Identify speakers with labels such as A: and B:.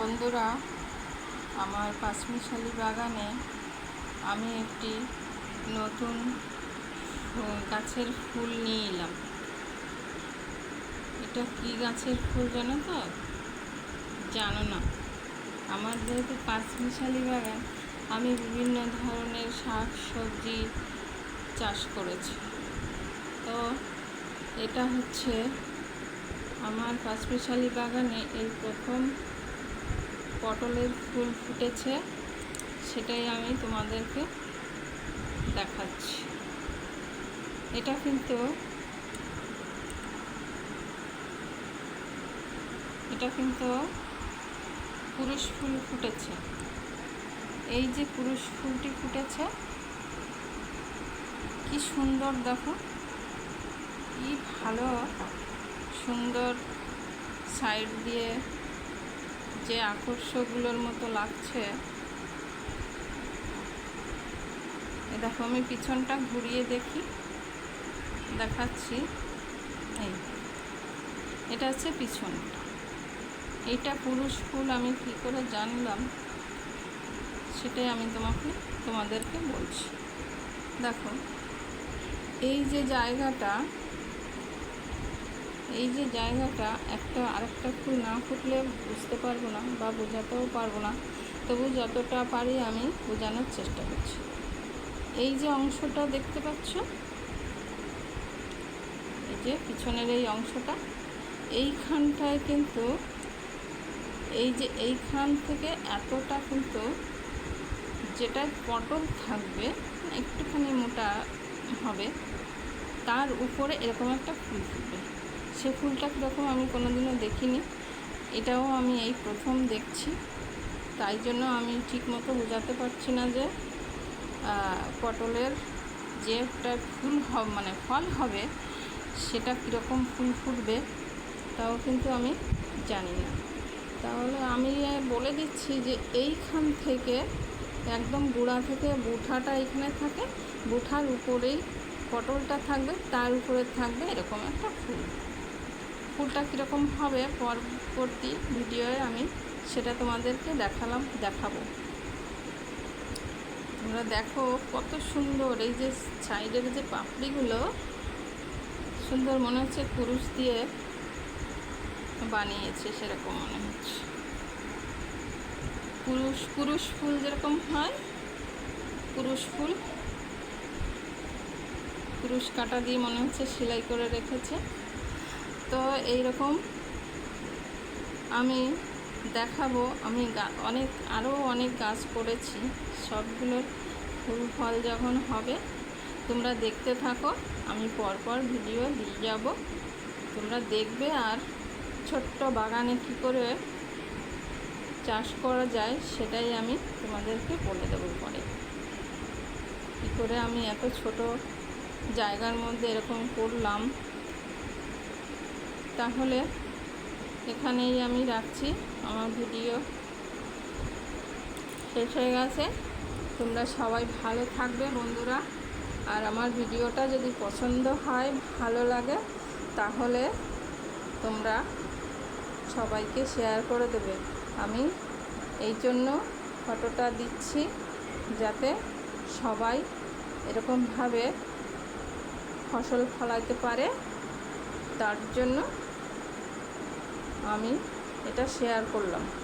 A: বন্ধুরা, আমার পাঁচমিশালি বাগানে আমি একটি নতুন গাছের ফুল নিয়ে এলাম। এটা কি গাছের ফুল জানো তো? জানো না। আমার যেহেতু পাঁচমিশালি বাগান, আমি বিভিন্ন ধরনের শাক সবজি চাষ করেছি। তো এটা হচ্ছে আমার পাঁচমিশালি বাগানে এই প্রথম পটলের ফুল ফুটেছে, সেটাই আমি তোমাদেরকে দেখাচ্ছি। এটা কিন্তু এটা কিন্তু পুরুষ ফুল ফুটেছে। এই যে পুরুষ ফুলটি ফুটেছে, কি সুন্দর দেখো, কি ভালো সুন্দর সাইড দিয়ে যে আকর্ষকগুলোর মতো লাগছে। দেখো, আমি পিছনটা ঘুরিয়ে দেখি। দেখাচ্ছি। এই, এটা হচ্ছে পিছনটা এইটা পুরুষ ফুল, আমি কী করে জানলাম? সেটাই আমি তোমাকে, তোমাদেরকে বলছি। দেখো, এই যে জায়গাটা এই যে জায়গাটা, একটা আরেকটা ফুল না ফুটলে বুঝতে পারব না বা বোঝাতেও পারব না। তবু যতটা পারি আমি বোঝানোর চেষ্টা করছি। এই যে অংশটা দেখতে পাচ্ছ? এই যে পিছনের এই অংশটা। এইখানটায় কিন্তু, এই যে এইখান থেকে এতটা কিন্তু যেটা পটল থাকবে, একটুখানি মোটা হবে, তার উপরে এরকম একটা ফুল ফুটবে। সে ফুলটা কীরকম আমি কোনোদিনও দেখিনি। এটাও আমি এই প্রথম দেখছি। তাই জন্য আমি ঠিক মতো বোঝাতে পারছি না যে পটলের যে একটা ফুল মানে ফল হবে, সেটা কীরকম ফুল ফুটবে, তাও কিন্তু আমি জানি না। তাহলে আমি বলে দিচ্ছি যে, এইখান থেকে একদম গোড়া থেকে বুঠাটা এখানে থাকে, বুঠার উপরেই পটলটা থাকবে, তার উপরে থাকবে এরকম একটা ফুল। ফুলটা কীরকম হবে পরবর্তী ভিডিওয়ে আমি সেটা তোমাদেরকে দেখালাম, দেখাবো। তোমরা দেখো কত সুন্দর এই যে সাইডের যে পাপড়িগুলো, সুন্দর মনে হচ্ছে কুরুশ দিয়ে বানিয়েছে, সেরকম মনে হচ্ছে। কুরুশ কুরুশ ফুল যেরকম হয়, কুরুশ ফুল। কুরুশ কাটা দিয়ে মনে হচ্ছে সেলাই করে রেখেছে। তো এই রকম আমি দেখাবো। আমি অনেক আরও অনেক গাছ করেছি। সবগুলোর ফুল ফল যখন হবে, তোমরা দেখতে থাকো। আমি পরপর ভিডিও দিয়ে যাব। তোমরা দেখবে আর ছোট্ট বাগানে কি করে চাষ করা যায় সেটাই আমি তোমাদেরকে বলে দেবো পরে। কী করে আমি এত ছোট জায়গার মধ্যে এরকম করলাম। তাহলে এখানেই আমি রাখছি আমার ভিডিও। শেষ হয়ে গেছে। তোমরা সবাই ভালো থাকবে বন্ধুরা। আর আমার ভিডিওটা যদি পছন্দ হয়, ভালো লাগে, তাহলে তোমরা সবাইকে শেয়ার করে দেবে। আমি এই জন্য ফটোটা দিচ্ছি যাতে সবাই এরকমভাবে ফসল ফলাইতে পারে। তার জন্য আমি এটা শেয়ার করলাম।